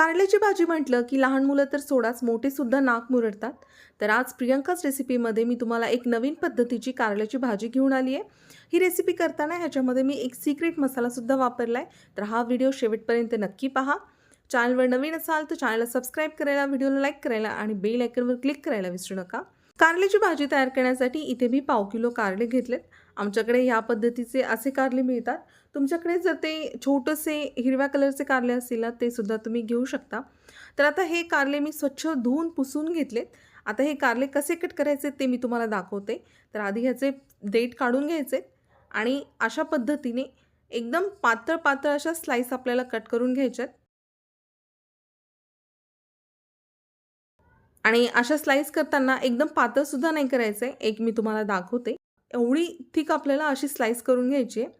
कारल्याची भाजी म्हटलं की लहान मुलं तर सोडाच मोठेसुद्धा नाक मुरडतात. तर आज प्रियंकाच रेसिपीमध्ये मी तुम्हाला एक नवीन पद्धतीची कारल्याची भाजी घेऊन आली आहे. ही रेसिपी करताना ह्याच्यामध्ये मी एक सिक्रेट मसालासुद्धा वापरला आहे तर हा व्हिडिओ शेवटपर्यंत नक्की पहा. चॅनलवर नवीन असाल तर चॅनलला सबस्क्राईब करायला व्हिडिओला लाईक करायला आणि बेल आयकनवर क्लिक करायला विसरू नका. कारल्याची भाजी तयार करण्यासाठी इथे मी पाव किलो कारले घेतलेत. आमच्याकडे ह्या पद्धतीचे असे कारले मिळतात. तुमच्याकडे जर ते छोटंसे हिरव्या कलरचे कारले असतील ना ते सुद्धा तुम्ही घेऊ शकता. तर आता हे कारले मी स्वच्छ धुवून पुसून घेतलेत. आता हे कारले कसे कट करायचे ते मी तुम्हाला दाखवते. तर आधी ह्याचे देठ काढून घ्यायचे आणि अशा पद्धतीने एकदम पातळ पातळ अशा स्लाईस आपल्याला कट करून घ्यायच्यात आणि अशा स्लाईस करताना एकदम पातळसुद्धा नाही करायचं आहे एक मी तुम्हाला दाखवते. एवढी थिक आपल्याला अशी स्लाईस करून घ्यायची आहे.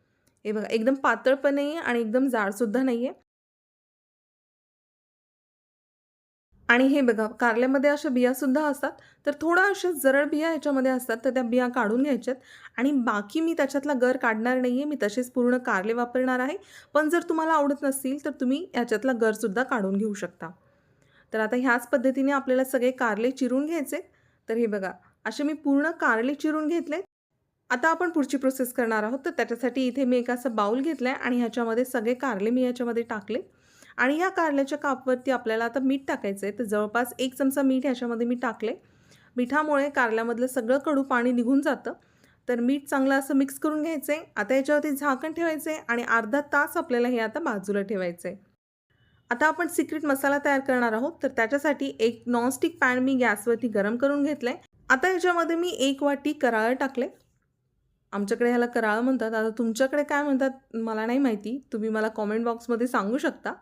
हे बघा एकदम पातळ पण नाही आहे आणि एकदम जाडसुद्धा नाही आहे आणि हे बघा कारल्यामध्ये अशा बियासुद्धा असतात. तर थोडा अशा जरळ बिया ह्याच्यामध्ये असतात तर त्या बिया काढून घ्यायच्यात. आणि बाकी मी त्याच्यातला गर काढणार नाही आहे मी तसेच पूर्ण कारले वापरणार आहे. पण जर तुम्हाला आवडत नसतील तर तुम्ही याच्यातला गरसुद्धा काढून घेऊ शकता. तर आता ह्याच पद्धतीने आपल्याला सगळे कारले चिरून घ्यायचे. तर हे बघा असे मी पूर्ण कारले चिरून घेतले आता आपण पुढची प्रोसेस करणार आहोत. तर त्याच्यासाठी इथे मी एक असं बाऊल घेतलं आहे आणि ह्याच्यामध्ये सगळे कारले मी याच्यामध्ये टाकले. आणि या कारल्याच्या कापवरती आपल्याला आता मीठ टाकायचं आहे तर जवळपास एक चमचा मीठ ह्याच्यामध्ये मी टाकले मिठामुळे कारल्यामधलं सगळं कडू पाणी निघून जातं. तर मीठ चांगलं असं मिक्स करून घ्यायचं आहे आता याच्यावरती झाकण ठेवायचं आहे आणि अर्धा तास आपल्याला हे आता बाजूला ठेवायचं आहे आता आपण सिक्रेट मसाला तयार करणार आहोत. तर त्याच्यासाठी एक नॉनस्टिक पॅन मी गॅसवरती गरम करून घेतलं आहे आता याच्यामध्ये मी एक वाटी कराळ टाकले आमच्याकडे ह्याला कराळ म्हणतात. आता तुमच्याकडे काय म्हणतात मला नाही माहिती. तुम्ही मला कॉमेंट बॉक्समध्ये सांगू शकता.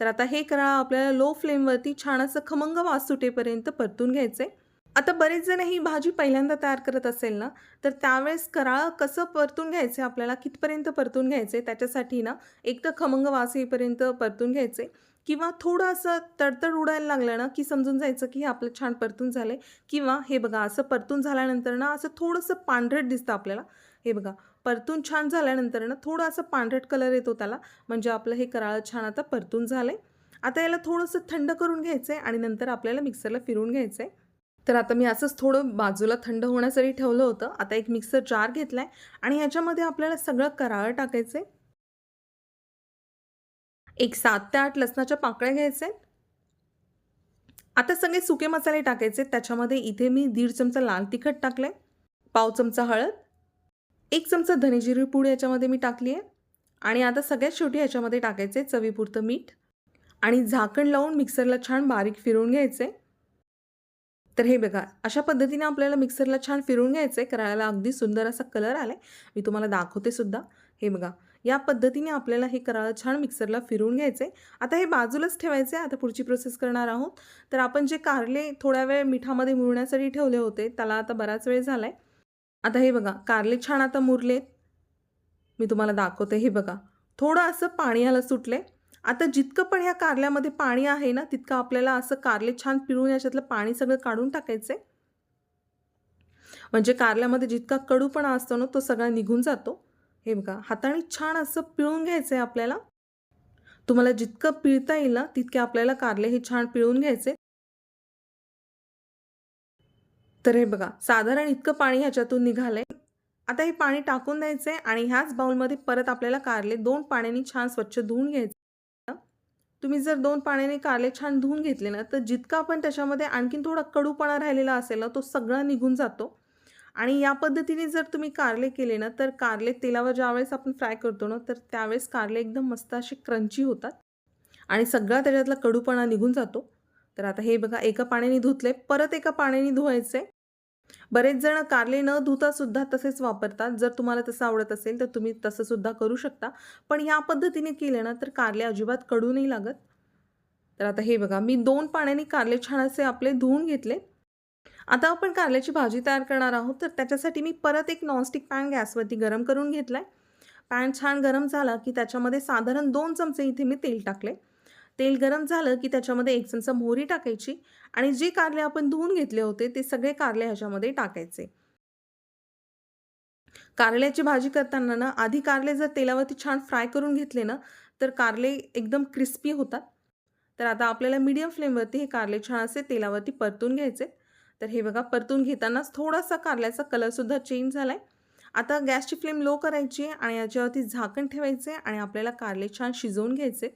तर आता हे कराळ आपल्याला लो फ्लेमवरती छान असं खमंग वास सुटेपर्यंत परतून घ्यायचं आहे आता बरेच जण ही भाजी पहिल्यांदा तयार करत असेल ना तर त्यावेळेस कराळ कसं परतून घ्यायचं आपल्याला कितपर्यंत परतून घ्यायचे त्याच्यासाठी ना एक तर खमंग वास येईपर्यंत परतून घ्यायचे किंवा थोडं असं तडतड उडायला लागलं ना की समजून जायचं की हे आपलं छान परतून झालं आहे किंवा हे बघा असं परतून झाल्यानंतर ना असं थोडंसं पांढरट दिसतं आपल्याला. हे बघा परतून छान झाल्यानंतर ना थोडं असं पांढरट कलर येतो त्याला. म्हणजे आपलं हे कराळं छान आता परतून झालं आहे आता याला थोडंसं थंड करून घ्यायचं आहे आणि नंतर आपल्याला मिक्सरला फिरून घ्यायचं आहे तर आता मी असंच थोडं बाजूला थंड होण्यासाठी ठेवलं होतं. आता एक मिक्सर जार घेतला आहे आणि ह्याच्यामध्ये आपल्याला सगळं कराळं टाकायचं आहे एक सात ते आठ लसणाच्या पाकळ्या घ्यायच्या आहेत आता सगळे सुके मसाले टाकायचे. त्याच्यामध्ये इथे मी दीड चमचा लाल तिखट टाकलं आहे पाव चमचा हळद. एक चमचा धनेजिरी पूड याच्यामध्ये मी टाकली आहे आणि आता सगळ्यात शेवटी याच्यामध्ये टाकायचे चवीपुरतं मीठ आणि झाकण लावून मिक्सरला छान बारीक फिरवून घ्यायचे. तर हे बघा अशा पद्धतीने आपल्याला मिक्सरला छान फिरवून घ्यायचं. आहे करायला अगदी सुंदर असा कलर आला आहे मी तुम्हाला दाखवते सुद्धा. हे बघा या पद्धतीने आपल्याला हे करायला छान मिक्सरला फिरवून घ्यायचे. आता हे बाजूलाच आहे आता पुढची प्रोसेस करणार आहोत. तर आपण जे कारले थोड्या वेळ मिठामध्ये मुरण्यासाठी ठेवले होते त्याला आता बराच वेळ झाला आहे आता हे बघा कारले छान आता मुरलेत. मी तुम्हाला दाखवते हे बघा. थोडं असं पाणी याला सुटले. आता जितकं पण ह्या कारल्यामध्ये पाणी आहे ना तितकं आपल्याला असं कारले छान पिळून याच्यातलं पाणी सगळं काढून टाकायचं म्हणजे कारल्यामध्ये जितका कडूपणा असतो ना तो सगळा निघून जातो. हे बघा हाताने छान असं पिळून घ्यायचं आहे आपल्याला. तुम्हाला जितकं पिळता येईल ना तितके आपल्याला कारले हे छान पिळून घ्यायचे तर हे बघा साधारण इतकं पाणी ह्याच्यातून निघालंय. आता हे पाणी टाकून द्यायचंय आणि ह्याच बाउलमध्ये परत आपल्याला कारले दोन पाण्याने छान स्वच्छ धुवून घ्यायचे. तुम्ही जर दोन पाण्याने कारले छान धुवून घेतले ना तर जितका पण त्याच्यामध्ये आणखीन थोडा कडूपणा राहिलेला असेल ना तो सगळा निघून जातो. आणि या पद्धतीने जर तुम्ही कारले केले ना तर कारले तेलावर ज्यावेळेस आपण फ्राय करतो ना तर त्यावेळेस कारले एकदम मस्त असे क्रंची होतात. आणि सगळा त्याच्यातला कडूपणा निघून जातो. तर आता हे बघा एका पाण्याने धुतले परत एका पाण्याने धुवायचे बरेच जण कारले न धुता सुद्धा तसेच वापरतात. जर तुम्हाला तसं आवडत असेल तर तुम्ही तसं सुद्धा करू शकता. पण ह्या पद्धतीने केलं ना तर कारले अजिबात कडू नाही लागत. तर आता हे बघा मी दोन पाण्याने कारले छान असे आपले धुवून घेतले. आता आपण कारल्याची भाजी तयार करणार आहोत. तर त्याच्यासाठी मी परत एक नॉनस्टिक पॅन गॅसवरती गरम करून घेतला आहे पॅन छान गरम झाला की त्याच्यामध्ये साधारण दोन चमचे इथे मी तेल टाकले तेल गरम झालं की त्याच्यामध्ये एक चमचा मोहरी टाकायची आणि जे कारले आपण धुवून घेतले होते ते सगळे कारले ह्याच्यामध्ये टाकायचे. कारल्याची भाजी करताना ना आधी कारले जर तेलावरती छान फ्राय करून घेतले ना तर कारले एकदम क्रिस्पी होतात. तर आता आपल्याला मीडियम फ्लेमवरती हे कारले छान असे तेलावरती परतून घ्यायचे. तर हे बघा परतून घेतानाच थोडासा कारल्याचा कलरसुद्धा चेंज झाला आहे आता गॅसची फ्लेम लो करायची आहे आणि याच्यावरती झाकण ठेवायचे आणि आपल्याला कारले छान शिजवून घ्यायचे.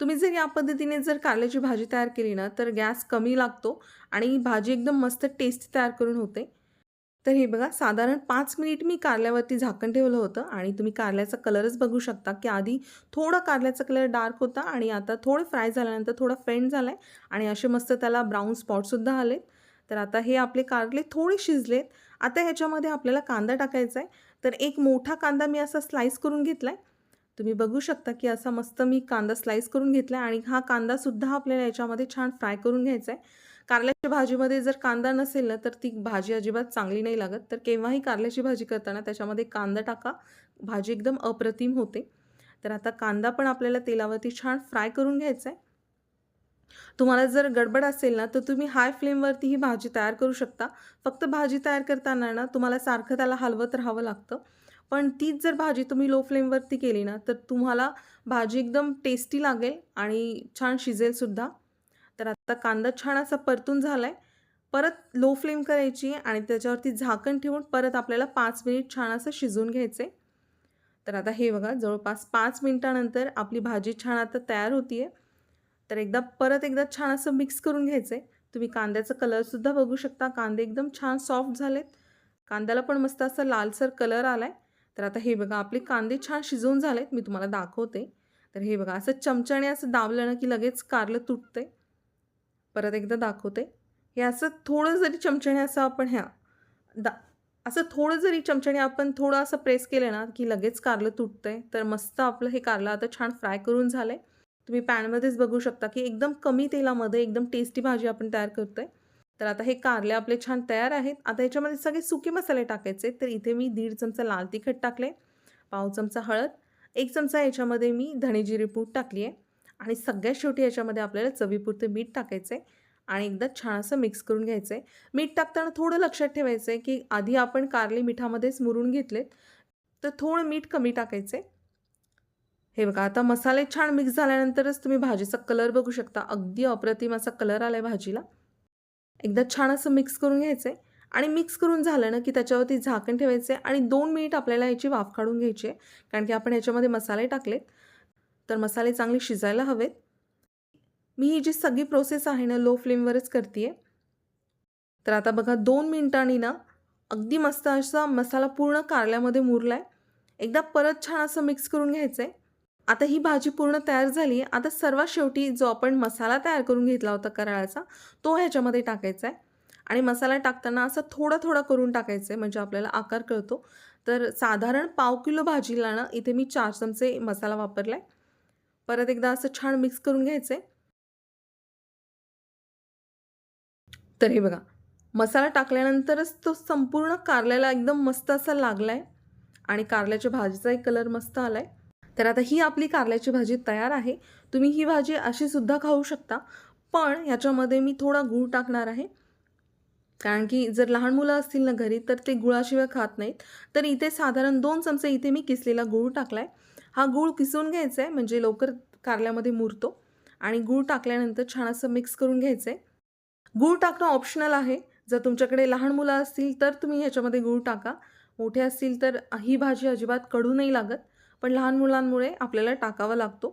तुम्ही जर या पद्धतीने जर कारल्याची भाजी तयार केली ना तर गॅस कमी लागतो आणि भाजी एकदम मस्त टेस्टी तयार करून होते. तर हे बघा साधारण पाच मिनिट मी कारल्यावरती झाकण ठेवलं होतं आणि तुम्ही कारल्याचा कलरच बघू शकता की आधी थोडा कारल्याचा कलर डार्क होता आणि आता थोडं फ्राय झाल्यानंतर थोडा फेंट झाला आहे आणि असे मस्त त्याला ब्राऊन स्पॉटसुद्धा आलेत. तर आता हे आपले कारले थोडे शिजलेत. आता ह्याच्यामध्ये आपल्याला कांदा टाकायचा आहे तर एक मोठा कांदा मी असा स्लाईस करून घेतला आहे तुम्ही बघू शकता की असा मस्त मी कांदा स्लाईस करून घेतला आहे आणि हा कांदासुद्धा आपल्याला याच्यामध्ये छान फ्राय करून घ्यायचा आहे कारल्याच्या भाजीमध्ये जर कांदा नसेल ना तर ती भाजी अजिबात चांगली नाही लागत. तर केव्हाही कारल्याची भाजी करताना त्याच्यामध्ये कांदा टाका. भाजी एकदम अप्रतिम होते. तर आता कांदा पण आपल्याला तेलावरती छान फ्राय करून घ्यायचा आहे तुम्हाला जर गडबड असेल ना तर तुम्ही हाय फ्लेमवरती ही भाजी तयार करू शकता. फक्त भाजी तयार करताना ना तुम्हाला सारखं त्याला हलवत राहावं लागतं. पण तीच जर भाजी तुम्ही लो फ्लेमवरती केली ना तर तुम्हाला भाजी एकदम टेस्टी लागेल आणि छान शिजेलसुद्धा तर आता कांदा छान असा परतून झाला आहे परत लो फ्लेम करायची आणि त्याच्यावरती झाकण ठेवून परत आपल्याला पाच मिनिट छान असं शिजून घ्यायचे तर आता हे बघा जवळपास पाच मिनटानंतर आपली भाजी छान आता तयार होती आहे तर एकदा परत एकदा छान असं मिक्स करून घ्यायचं आहे तुम्ही कांद्याचा कलरसुद्धा बघू शकता. कांदे एकदम छान सॉफ्ट झालेत. कांद्याला पण मस्त असा लालसर कलर आला आहे तर आता हे बघा आपले कांदे छान शिजवून झालेत मी तुम्हाला दाखवते. तर हे बघा असं चमच्याने असं दाबलं ना की लगेच कारलं तुटते परत एकदा दाखवते. हे असं थोडं जरी चमच्याने असं आपण ह्या दा असं थोडं जरी चमच्याने आपण थोडं असं प्रेस केलं ना की लगेच कारलं तुटतंय तर मस्त आपलं हे कारलं आता छान फ्राय करून झालं आहे तुम्ही पॅनमध्येच बघू शकता की एकदम कमी तेलामध्ये एकदम टेस्टी भाजी आपण तयार करतो आहे तर आता हे कारले आपले छान तयार आहेत. आता याच्यामध्ये सगळे सुके मसाले टाकायचे तर इथे मी दीड चमचा लाल तिखट टाकले पाव चमचा हळद एक चमचा याच्यामध्ये मी धणेजिरी पूड टाकली आहे. आणि सगळ्यात शेवटी याच्यामध्ये आपल्याला चवीपुरते मीठ टाकायचे आणि एकदा छान असं मिक्स करून घ्यायचं आहे मीठ टाकताना थोडं लक्षात ठेवायचं आहे की आधी आपण कारले मिठामध्येच मुरून घेतलेत तर थोडं मीठ कमी टाकायचं हे बघा आता मसाले छान मिक्स झाल्यानंतरच तुम्ही भाजीचा कलर बघू शकता. अगदी अप्रतिम असा कलर आला आहे भाजीला. एकदा छान असं मिक्स करून घ्यायचं आहे आणि मिक्स करून झालं ना की त्याच्यावरती झाकण ठेवायचं आहे आणि दोन मिनिट आपल्याला याची वाफ काढून घ्यायची आहे. कारण की आपण याच्यामध्ये मसाले टाकलेत. तर मसाले चांगले शिजायला हवेत. मी ही जी सगळी प्रोसेस आहे ना लो फ्लेमवरच करते आहे तर आता बघा दोन मिनिटांनी ना अगदी मस्त असा मसाला पूर्ण कारल्यामध्ये मुरला आहे एकदा परत छान असं मिक्स करून घ्यायचं आहे आता ही भाजी पूर्ण तयार झाली. आहे आता सर्वात शेवटी जो आपण मसाला तयार करून घेतला होता कराळाचा तो ह्याच्यामध्ये टाकायचा आहे. आणि मसाला टाकताना असं थोडा थोडा करून टाकायचं आहे म्हणजे आपल्याला आकार कळतो. तर साधारण पाव किलो भाजीला ना इथे मी चार चमचे मसाला वापरला आहे परत एकदा असं छान मिक्स करून घ्यायचं आहे तर हे बघा मसाला टाकल्यानंतरच तो संपूर्ण कारल्याला एकदम मस्त असा लागला आहे आणि कारल्याच्या भाजीचाही कलर मस्त आला आहे तर आता ही आपली कारल्याची भाजी तयार आहे. तुम्ही ही भाजी अशी सुद्धा खाऊ शकता. पण याच्यामध्ये मी थोडा गूळ टाकणार आहे. कारण की जर लहान मुलं असतील ना घरी तर ते गुळाशिवाय खात नाहीत. तर इथे साधारण दोन चमचे इथे मी किसलेला गूळ टाकला आहे हा गूळ किसून घ्यायचा आहे म्हणजे लवकर कारल्यामध्ये मुरतो. आणि गूळ टाकल्यानंतर छान असं मिक्स करून घ्यायचं आहे गूळ टाकणं ऑप्शनल आहे. जर तुमच्याकडे लहान मुलं असतील तर तुम्ही ह्याच्यामध्ये गूळ टाका. मोठे असतील तर ही भाजी अजिबात कडू नाही लागत. पण लहान मुलांमुळे आपल्याला टाकावा लागतो.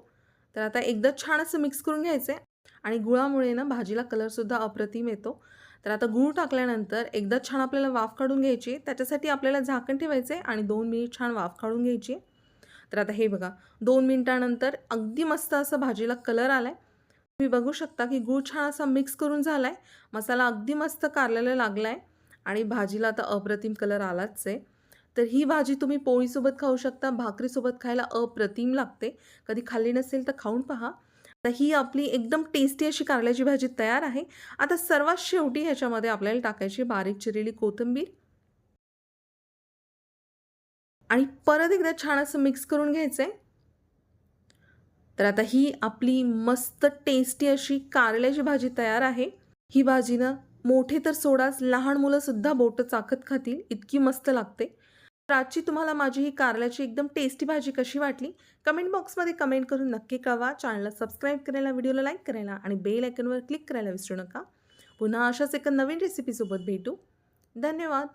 तर आता एकदा छान असं मिक्स करून घ्यायचं आहे आणि गुळामुळे ना भाजीला कलरसुद्धा अप्रतिम येतो. तर आता गूळ टाकल्यानंतर एकदा छान आपल्याला वाफ काढून घ्यायची. त्याच्यासाठी आपल्याला झाकण ठेवायचं आहे आणि दोन मिनिट छान वाफ काढून घ्यायची. तर आता हे बघा दोन मिनिटानंतर अगदी मस्त असं भाजीला कलर आला आहे तुम्ही बघू शकता की गूळ छान असा मिक्स करून झाला आहे मसाला अगदी मस्त कारलेला लागला आहे आणि भाजीला आता अप्रतिम कलर आलाच आहे तर ही भाजी तुम्ही पोळीसोबत खाऊ शकता भाकरीसोबत खायला अप्रतिम लागते. कधी खाल्ली नसेल तर खाऊन पहा. तर ही आपली एकदम टेस्टी अशी कारल्याची भाजी तयार आहे. आता सर्वात शेवटी ह्याच्यामध्ये आपल्याला टाकायची बारीक चिरलेली कोथिंबीर. आणि परत एकदा छान असं मिक्स करून घ्यायचं आहे तर आता ही आपली मस्त टेस्टी अशी कारल्याची भाजी तयार आहे. ही भाजीनं मोठे तर सोडाच लहान मुलंसुद्धा बोटं चाकत खातील इतकी मस्त लागते. आजची तुम्हाला माझी ही कारल्याची एकदम टेस्टी भाजी कशी वाटली? कमेंट बॉक्समध्ये कमेंट करून नक्की कळवा. चॅनलला सबस्क्राईब करायला व्हिडिओला लाईक करायला आणि बेल आयकनवर क्लिक करायला विसरू नका. पुन्हा अशाच एका नवीन रेसिपीसोबत भेटू. धन्यवाद.